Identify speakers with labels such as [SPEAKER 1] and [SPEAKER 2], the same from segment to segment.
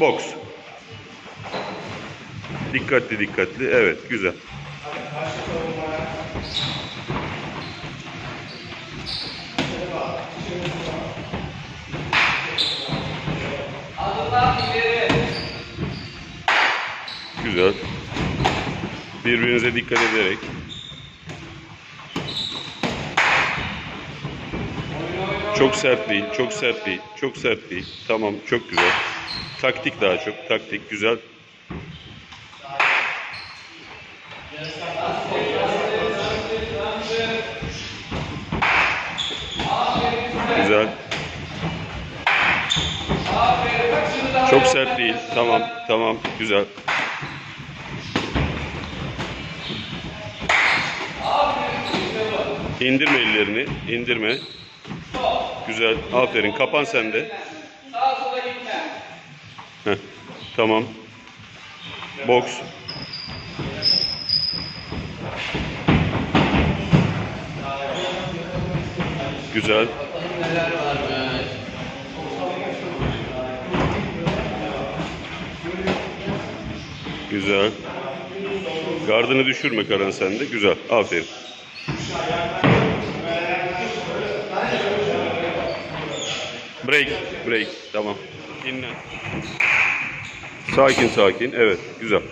[SPEAKER 1] Box. Dikkatli dikkatli. Evet güzel. Güzel. Birbirinize dikkat ederek. Çok sert değil, çok sert değil, çok sert değil. Tamam, çok güzel. Taktik daha çok, taktik güzel. Güzel. Çok sert değil. Tamam, tamam, güzel. İndirme ellerini, indirme. Güzel, aferin. Kapan sen de. Heh, tamam. Box. Güzel. Güzel. Gardını düşürme Karan sen de. Güzel. Aferin. Break. Break. Tamam. Dinlen. Sakin sakin. Evet. Güzel.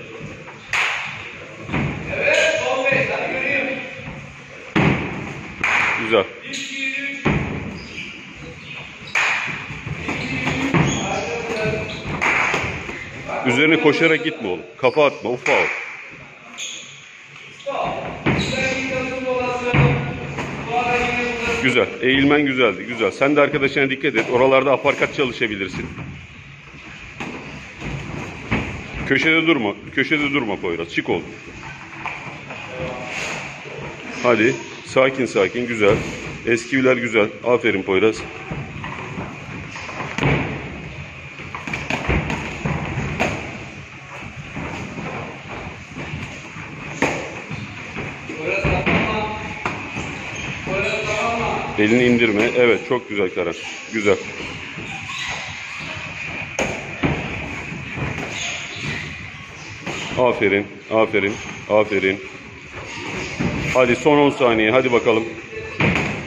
[SPEAKER 1] Güzel. Üzerine koşarak gitme oğlum. Kafa atma. O faul. Güzel. Eğilmen güzeldi. Güzel. Sen de arkadaşına dikkat et. Oralarda aparkat çalışabilirsin. Köşede durma. Köşede durma Poyraz. Çık oğlum. Hadi. Sakin sakin. Güzel. Eskiviler güzel. Aferin Poyraz. Elini indirme. Evet çok güzel Karan. Güzel. Aferin. Aferin. Aferin. Hadi son 10 saniye. Hadi bakalım.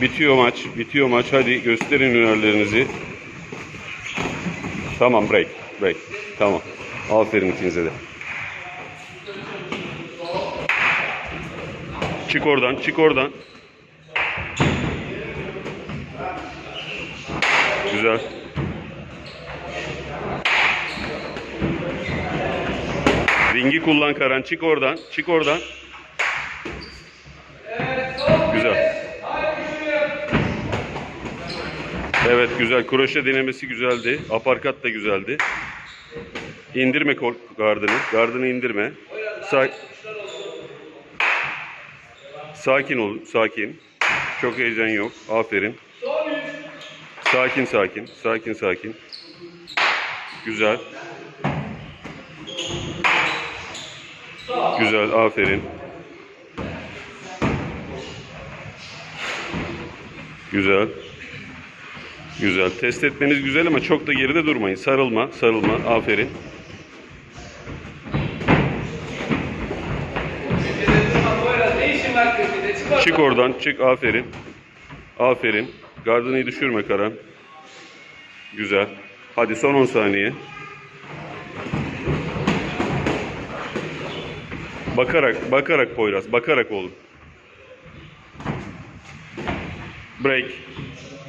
[SPEAKER 1] Bitiyor maç. Bitiyor maç. Hadi gösterin hünerlerinizi. Tamam break. Break. Tamam. Aferin ikinize de. Çık oradan. Çık oradan. Güzel. Ringi kullan Karan. Çık oradan. Çık oradan. Güzel. Evet güzel. Kroşe denemesi güzeldi. Aparkat da güzeldi. İndirme gardını. Gardını indirme. Sa sakin ol. Sakin. Çok heyecan yok. Aferin. Sakin sakin. Sakin sakin. Güzel. Güzel. Aferin. Güzel. Güzel. Test etmeniz güzel ama çok da geride durmayın. Sarılma. Sarılma. Aferin. Çık oradan. Çık. Aferin. Aferin. Gardını düşürme Karan. Güzel. Hadi son 10 saniye. Bakarak, bakarak Poyraz. Bakarak oğlum. Break.